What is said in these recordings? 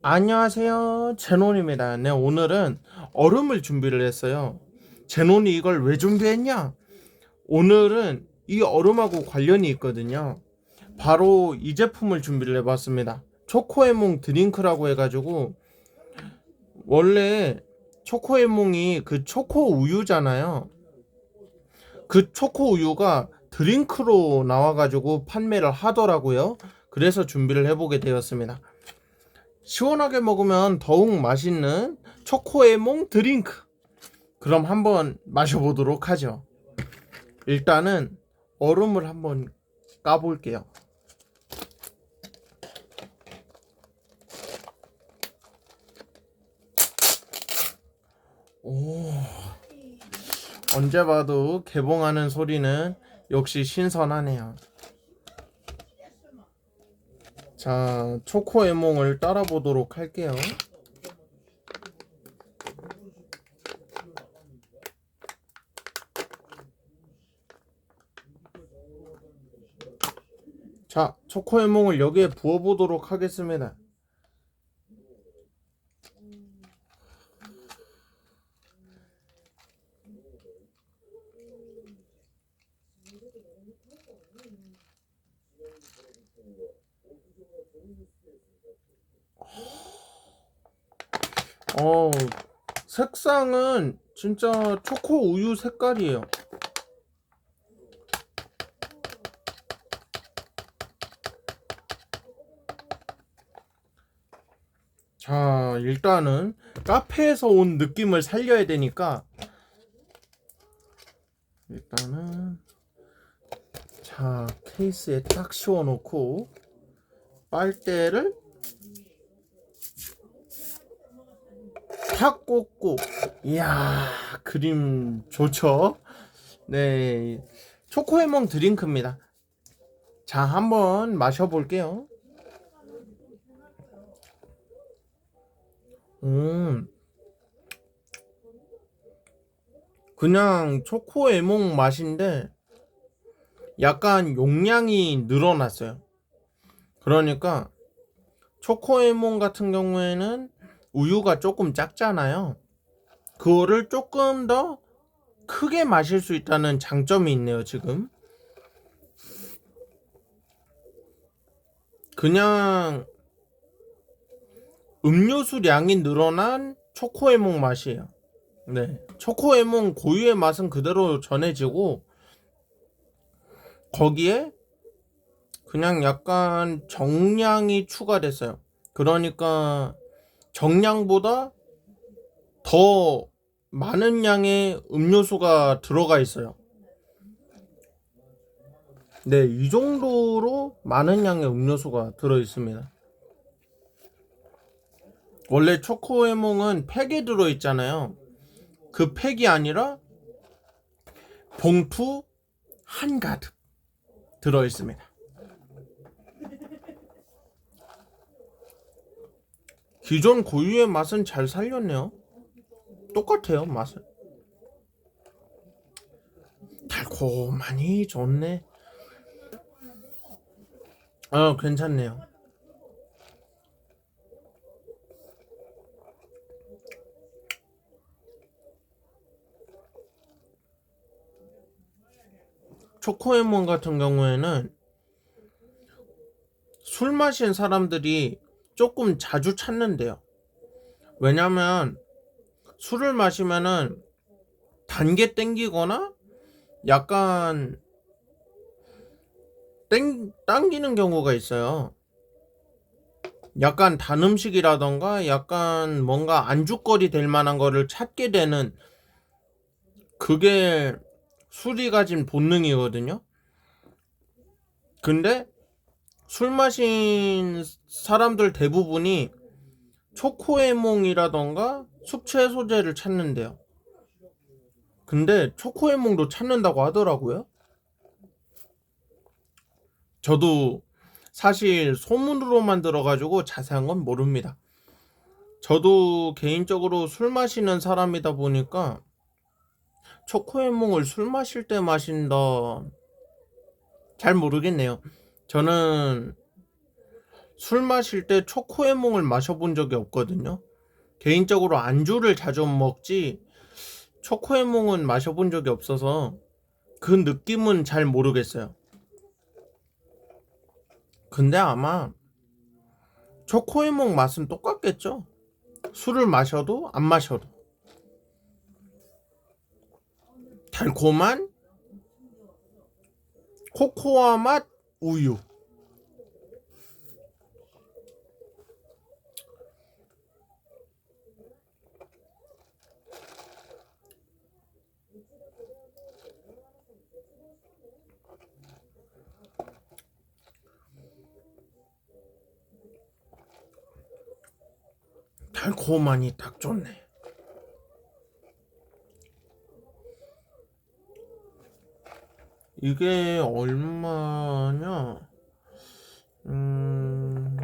안녕하세요. 제논입니다. 네, 오늘은 얼음을 준비를 했어요. 제논이 이걸 왜 준비했냐? 오늘은 이 얼음하고 관련이 있거든요. 바로 이 제품을 준비를 해봤습니다. 초코에몽 드링크라고 해가지고 원래 초코에몽이 그 초코 우유잖아요. 그 초코 우유가 드링크로 나와가지고 판매를 하더라고요. 그래서 준비를 해보게 되었습니다. 시원하게 먹으면 더욱 맛있는 초코에몽 드링크. 그럼 한번 마셔보도록 하죠. 일단은 얼음을 한번 까볼게요. 오. 언제 봐도 개봉하는 소리는 역시 신선하네요. 자, 초코에몽을 따라 보도록 할게요. 자, 초코에몽을 여기에 부어 보도록 하겠습니다. 어, 색상은 진짜 초코 우유 색깔이에요. 자, 일단은 카페에서 온 느낌을 살려야 되니까 일단은 자, 케이스에 딱 씌워 놓고 빨대를 탁 꽂고. 이야 그림 좋죠? 네. 초코에몽 드링크입니다. 자 한번 마셔볼게요. 음. 그냥 초코에몽 맛인데 약간 용량이 늘어났어요. 그러니까 초코에몽 같은 경우에는 우유가 조금 작잖아요. 그거를 조금 더 크게 마실 수 있다는 장점이 있네요, 지금. 그냥 음료수량이 늘어난 초코에몽 맛이에요. 네. 초코에몽 고유의 맛은 그대로 전해지고, 거기에 그냥 약간 정량이 추가됐어요. 그러니까 정량보다 더 많은 양의 음료수가 들어가 있어요. 네, 이 정도로 많은 양의 음료수가 들어 있습니다. 원래 초코에몽은 팩에 들어 있잖아요. 그 팩이 아니라 봉투 한가득 들어 있습니다. 기존 고유의 맛은 잘 살렸네요. 똑같아요, 맛은. 달콤하니 좋네. 어, 괜찮네요. 초코에몬 같은 경우에는 술 마신 사람들이 조금 자주 찾는데요. 왜냐면 술을 마시면은 단게 땡기거나 약간 땡, 당기는 경우가 있어요. 약간 단 음식이라던가 약간 뭔가 안주거리 될 만한 거를 찾게 되는 그게 술이 가진 본능이거든요. 근데 술 마신 사람들 대부분이 초코에몽이라던가 숙취 소재를 찾는데요. 근데 초코에몽도 찾는다고 하더라고요. 저도 사실 소문으로만 들어가지고 자세한 건 모릅니다. 저도 개인적으로 술 마시는 사람이다 보니까 초코에몽을 술 마실 때 마신다 잘 모르겠네요. 저는 술 마실 때 초코에몽을 마셔본 적이 없거든요. 개인적으로 안주를 자주 먹지 초코에몽은 마셔본 적이 없어서 그 느낌은 잘 모르겠어요. 근데 아마 초코에몽 맛은 똑같겠죠? 술을 마셔도 안 마셔도 달콤한 코코아 맛 우유 달콤하니 딱 좋네. 이게 얼마냐? 음,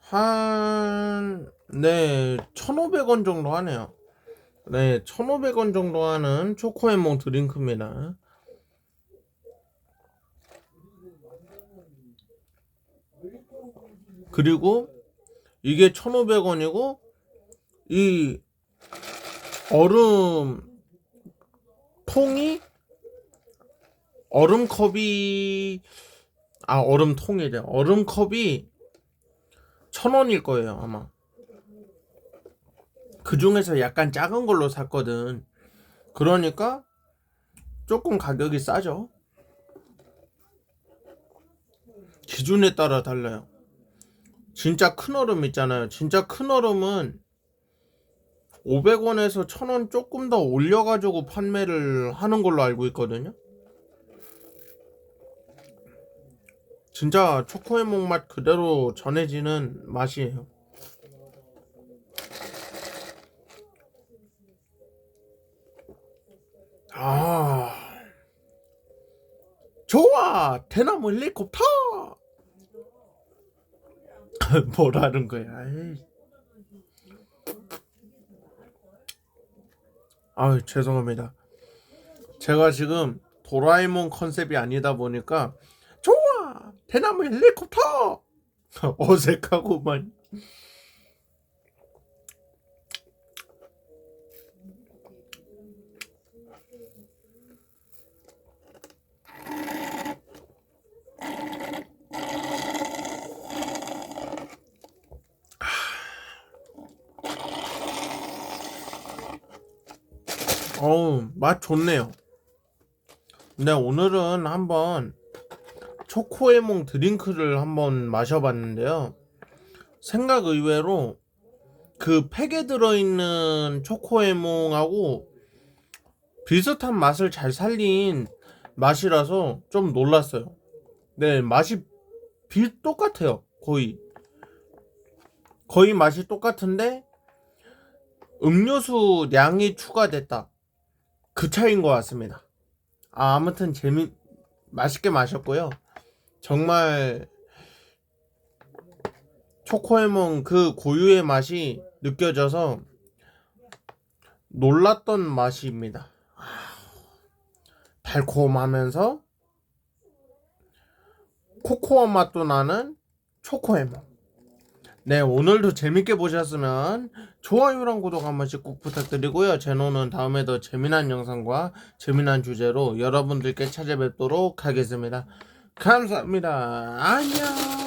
한, 네, 1,500원 정도 하네요. 네, 1,500원 정도 하는 초코에몽 드링크입니다. 그리고 이게 1,500원이고 이 얼음 통이? 얼음 컵이 아 얼음 통이래. 얼음 컵이 천 원일 거예요 아마. 그 중에서 약간 작은 걸로 샀거든. 그러니까 조금 가격이 싸죠. 기준에 따라 달라요. 진짜 큰 얼음 있잖아요. 진짜 큰 얼음은 500원에서 1000원 조금 더 올려가지고 판매를 하는 걸로 알고 있거든요. 진짜 초코에몽 맛 그대로 전해지는 맛이에요. 아, 좋아! 대나무 헬리콥터! 뭐라는 거야? 에이. 아유 죄송합니다. 제가 지금 도라에몽 컨셉이 아니다 보니까 좋아! 대나무 헬리콥터! 어색하고만 어우 맛 좋네요. 네 오늘은 한번 초코에몽 드링크를 한번 마셔봤는데요. 생각 의외로 그 팩에 들어있는 초코에몽하고 비슷한 맛을 잘 살린 맛이라서 좀 놀랐어요. 네 맛이 비 똑같아요 거의 거의 맛이 똑같은데 음료수 량이 추가됐다. 그 차이인 것 같습니다. 아, 아무튼 재미 맛있게 마셨고요. 정말 초코에몽 그 고유의 맛이 느껴져서 놀랐던 맛입니다. 아, 달콤하면서 코코아 맛도 나는 초코에몽. 네, 오늘도 재밌게 보셨으면 좋아요랑 구독 한 번씩 꼭 부탁드리고요. 제노는 다음에 더 재미난 영상과 재미난 주제로 여러분들께 찾아뵙도록 하겠습니다. 감사합니다. 안녕.